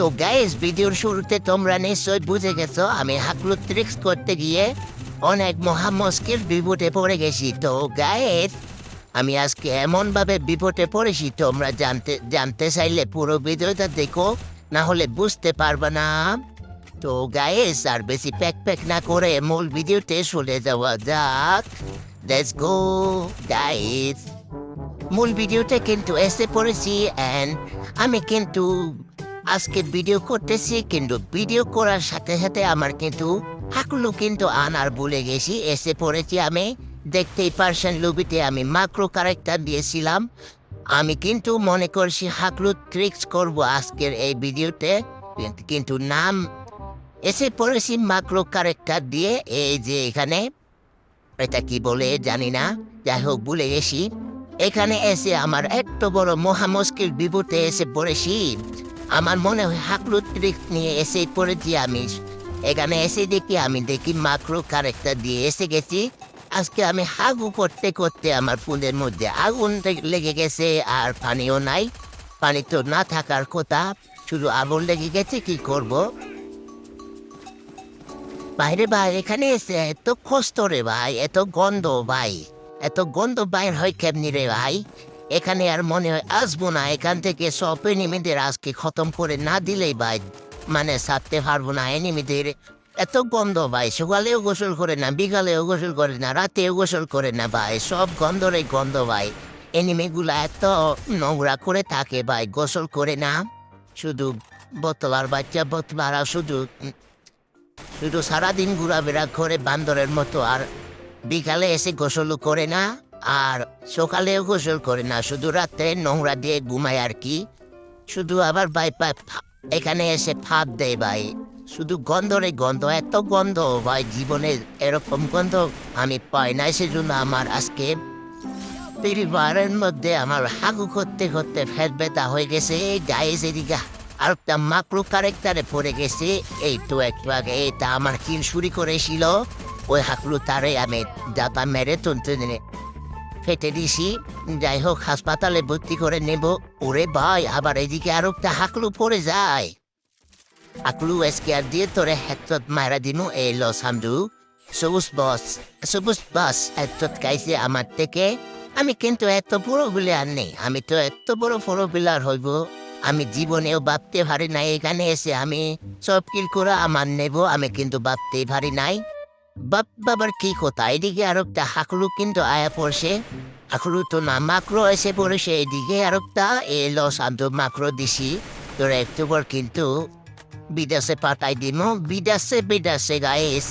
তো গাইস ভিডিওর শুরুতে তোমরা নিশ্চয়ই বুঝে গেছো, আমি হাকলু ট্রিক্স করতে গিয়ে অনেক মহা মুশকিল বিপদে পড়ে গেছি। তো গাইস আমি আজকে এমনভাবে বিপদে পড়েছি, তোমরা জানতে জানতে চাইলে পুরো ভিডিওটা দেখো, না হলে বুঝতে পারবে না। তো গাইস আর বেশি প্যাক প্যাক না করে মূল ভিডিওতে চলে যাওয়া যাক। লেটস গো গাইস মূল ভিডিওতে কিন্তু এসে পড়েছি অ্যান্ড আমি কিন্তু আজকে ভিডিও করতেছি, কিন্তু ভিডিও করার সাথে সাথে আমার কিন্তু হাকলু কিন্তু আনার ভুলে গেছি, এসে পড়েছি আমি। দেখতেই পারছেন লবিতে আমি মাক্রো ক্যারেক্টার দিয়েছিলাম। আমি কিন্তু মনে করছি হাকলু ট্রিক্স করব আজকের এই ভিডিওতে কিন্তু- নাম এসে পড়েছি মাক্রো ক্যারেক্টার দিয়ে, এই যে এখানে। এটা কি বলে জানি না, যাই হোক ভুলে গেছি। এখানে এসে আমার এত বড় মহা মুশকিল বিপদে এসে পড়েছি। আমার মনে হয় হাকলু ট্রিক্স নিয়ে এসে পড়েছি আমি। এখানে এসে দেখি, আমি দেখি মাক্রো ক্যারেক্টার দিয়ে এসে গেছি। আজকে আমি হাগু করতে করতে আমার ফুলের মধ্যে আগুন লেগে গেছে, আর পানিও নাই। পানি তো না থাকার কথা, শুধু আগুন লেগে গেছে, কি করব? বাইরে ভাই, এখানে এসে এত কষ্ট রে ভাই, এত গন্ধ ভাই। এত গন্ধ বাইর হয় কেমনি রে ভাই? এখানে আর মনে হয় আসব না। এখান থেকে সব এনিমিদের আজকে খতম করে না দিলেই ভাই মানে সারতে পারব না এনিমিদের। এত গন্ধ ভাই, সকালেও গোসল করে না, বিকালেও গোসল করে না, রাতেও গোসল করে না ভাই, সব গন্ধরে গন্ধ ভাই। এনিমিগুলা এত নোংরা করে থাকে ভাই, গোসল করে না। শুধু বোতলার বাচ্চা বোতলারা শুধু শুধু সারাদিন ঘোরাফেরা করে বান্দরের মতো, আর বিকালে এসে গোসলও করে না। আর সকালে গোসল করে না, শুধু রাত্রে নোংরা দিয়ে ঘুমায় আর কি। শুধু আবার ভাই পা- ফা- এখানে এসে ফাঁদ দেয় ভাই। শুধু গন্ধরে গন্ধ, এত গন্ধ ভাই, জীবনে এরকম গন্ধ আমি পাই না সেজন্য আমার আজকে পরিবারের মধ্যে আমার হাগু করতে করতে ফেট ব্যথা হয়ে গেছে গায়ে এদিকে আর একটা মাকড়ু ক্যারেক্টারে পড়ে গেছে, এই তো একটু আগে এটা আমার কিল শুরি করেছিল, ওই হাকলু তারে আমি দাতা মেরে তুলতে ফেটে দিছি। যাই হোক, হাসপাতালে ভর্তি করে নেব। ওরে ভাই, আবার এদিকে আরও একটা হাকলু পড়ে যায়। হাকলু এসকেয়ার দিয়ে তোরে হেতত মারা দিনু এই ল সামদু সবুজ বস সবুজ বস হেতত কাইছে আমার থেকে। আমি কিন্তু এত বড় বলে আর নেই। আমি তো এত বড় বড় বিলার হইব। আমি জীবনেও ভাবতে পারি নাই, এখানে এসে আমি সব কিল করে আমার নেব। আমি কিন্তু ভাবতেই পারি নাই। বাপ বাবার কি কথা? এদিকে আর একটা হাকলু কিন্তু আয়া পড়ছে। হাকলু তো না মাকড়ো এসে পড়েছে। এদিকে আর একটা এলো শান্ত মাকড়ো দিছি। তোর একটু পর কিন্তু বিদেশে পাঠাই দিম বিদেশে বিদেশে গাইস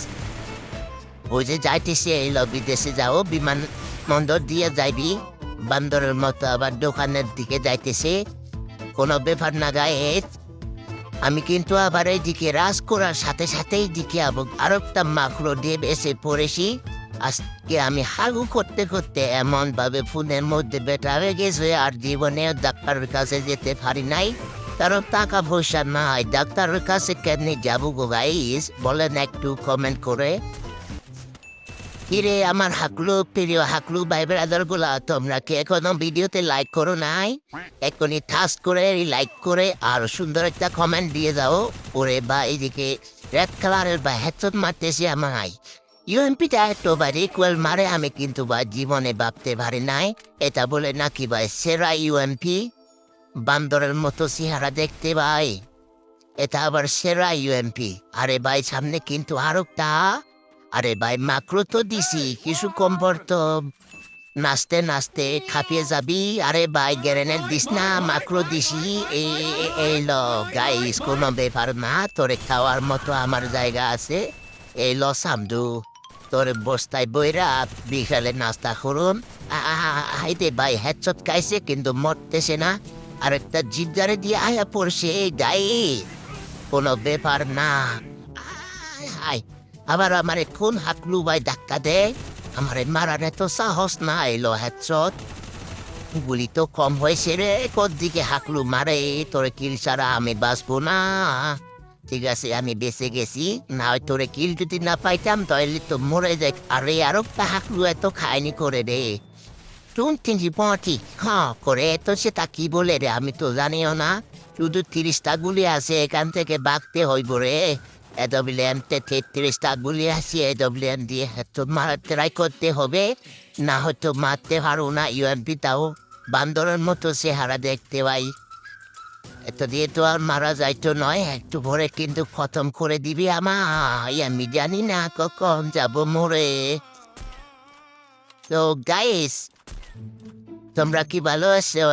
ওই যে যাইতেছে এলো বিদেশে যাও। বিমান বন্দর দিয়ে যাইবি। বান্দরের মতো আবার দোকানের দিকে যাইতেছে। কোনো ব্যাপার না গায়ে আমি কিন্তু আবার এইদিকে রাজ করার সাথে সাথেই দিকে আব- আরও একটা মাকড়ো দেব এসে পড়েছি। আজকে আমি হাগু করতে করতে এমন ভাবে ফোনের মধ্যে বেটা হয়ে গেছে আর জীবনে ডাক্তারের কাছে যেতে পারি নাই। কারণ টাকা পয়সা নাই। ডাক্তারের কাছে কেমনি যাব গো গাইস বলেন একটু কমেন্ট করে। কিরে আমার হাকলু, প্রিয় হাকলু ভাই ব্রাদারগুলা, তোমরা কি এখনও ভিডিওতে লাইক করো নাই? এখনই ঠাস করে লাইক করে, আর সুন্দর একটা কমেন্ট দিয়ে দাও ওরে বা এদিকে রেড কালারের বা হেডশট মারতেছি আমায়। ইউএমপিটা এত বা রিকুয়েল মারে, আমি কিন্তু বা জীবনে ভাবতে পারি নাই। এটা বলে নাকি ভাই, সেরা ইউএমপি বান্দরের মতো চেহারা দেখতে ভাই। এটা আবার সেরা ইউএমপি আরে ভাই, সামনে কিন্তু আরও তা আরে ভাই, মাকড়ো তো দিছি, কিছু কম পড়তো। নাচতে নাচতে খাপিয়ে যাবি। আরে ভাই, গ্যারেনের দিস না, মাকড়ো দিছি। এই ল গাইস কোনো ব্যাপার না, তোরে খাওয়ার মতো আমার জায়গা আছে। এই ল, সামদু, তোর বস্তায় বইরা বিকালে নাস্তা করুন। হাইতে ভাই, হেডশট খাইছে, কিন্তু মরতেছে না। আর একটা জিজ্ঞারে দিয়ে আয়া পড়ছে গাই কোনো ব্যাপার না। হায় আবার আমারে কোন হাকলু ভাই ধাক্কা দেয় আমারে মারার এত সাহস না এলো হেডশট গুলি তো কম হয়েছে রে দিকে হাকলু মারে তোর কিল ছাড়া আমি বাঁচবো না ঠিক আছে আমি বেঁচে গেছি না হয় তোরে কিল যদি না পাইতাম তাহলে তো মরে যাই আরে আরও হাকলু এত খায়নি করে রে টুন তিনটি পঁয়টি হ্যাঁ করে তো সেটা কি বলে রে আমি তো জানিও না শুধু তিরিশটা গুলি আছে এখান থেকে বাঁকতে হইব রে এডব্লিউএম তেত্রিশটা গুলি আছে এডব্লিউএম দিয়ে হয়তো মারা ট্রাই করতে হবে, না হয়তো মারতে পারো না। ইউএমপি তাও বান্দরের মতো চেহারা দেখতে পাই। এত দিয়ে তো আর মারা যাইতো নয়, একটু পরে কিন্তু খতম করে দিবি আমায়। আমি জানি না কখন যাব মরে। তো গাইস তোমরা কি ভালো আছো?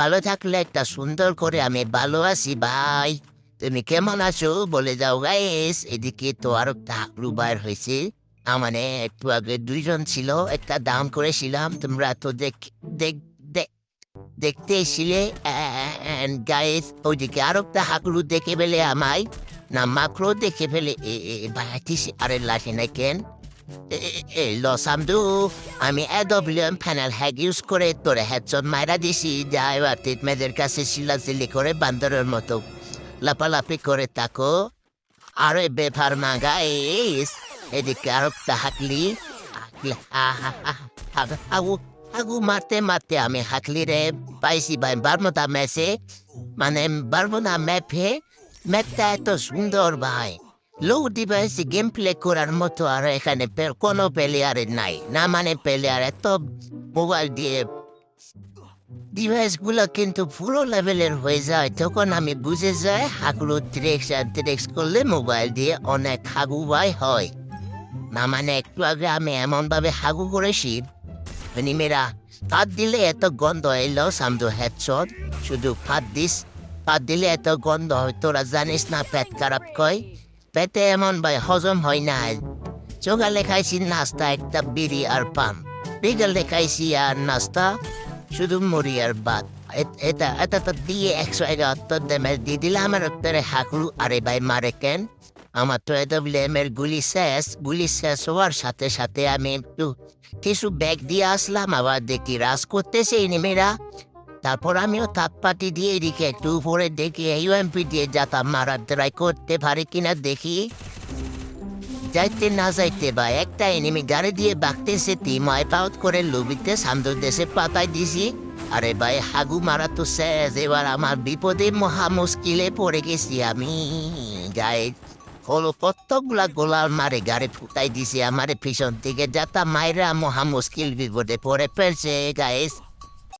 ভালো থাকলে একটা সুন্দর করে আমি ভালো আছি ভাই তুমি কেমন আছো? বলে যাও গাইস। এদিকে তো আরও টাকলু বাইর হয়েছে। আ, মানে একটু আগে দুইজন ছিল একটা দাম করেছিলাম। তোমরা তো দেখ দেখ দেখ- দেখতে এসছিলে। গাইস ওইদিকে আরও একটা হাকলু দেখে ফেলে আমায়। না মাকড়ো দেখে ফেলে। এ ভাইটিস আরে লাঠি নাই কেন? লসামদু আমি এডব্লিউএম প্যানেল হ্যাক ইউজ করে তোরে হেডশট মাইরা দিছি। যা এবার মেয়েদের কাছে শিলাচিলি করে বান্দরের মতো। লাপালাপি করে তাকো আরে বেফার মাগা এস এদিকে আরও হাকলি আগু আগু মারতে মারতে আমি হাকলি রে পাইছি ভাই বারমোদা মেসে মানে বারমোদা ম্যাপে ম্যাপটা এত সুন্দর ভাই লো ডিভাইসে গেম প্লে করার মতো আর এখানে কোনো প্লেয়ারের নাই না মানে প্লেয়ার এত মোবাইল দিয়ে ডিভাইসগুলো কিন্তু পুরো লেভেলের হয়ে যায়। তখন আমি বুঝে যাই হাগুলো ট্রেক্স আর ট্রেক্স করলে মোবাইল দিয়ে অনেক হাগু বাই হয়। না মানে একটু আগে আমি এমনভাবে হাগু করেছি মেরা পাত দিলে এত গন্ধ এলো সামদু হেডশট শুধু ফাত দিস পাত দিলে এত গন্ধ হয়, তোরা জানিস না পেট খারাপ কয়? পেটে এমন ভাই হজম হয় না সকালে খাইছি নাস্তা, একটা বিড়ি আর পান বিকালে খাইছি আর নাস্তা শুধু আর ভাত এটা এটা তো দিয়ে একশো এগাত্তর দামের দিয়ে দিলে আমার উত্তরে হাকলু আরে ভাই মারে কেন? আমার তো এটা এর গুলি শেষ। গুলি শেষ হওয়ার সাথে সাথে আমি একটু কিছু ব্যাগ দিয়ে আসলাম, আবার দেখি রাস করতেছে এই নেমেরা তারপর আমিও তাপ পাটি দিয়ে এদিকে একটু উপরে দেখি, এই ইউএমপি দিয়ে যাতা মারার ট্রাই করতে পারি কিনা দেখি। যাইতে না যাইতে বা একটা এনিমি গাড়ি দিয়ে বাঁকতেছে টিম ওয়াইপ আউট করে লুবিতে সামদুর দেশে পাতায় দিছি। আরে ভাই, হাগু মারা তো শেষ। এবার আমার বিপদে মহা মুশকিলে পড়ে গেছি আমি। গায়ে হলো কতগুলা গোলাল মারে গাড়ি ফুটাই দিছি, আমারে পিছন থেকে যাতা মায়েরা মহা মুশকিল বিপদে পড়ে ফেলছে গাইস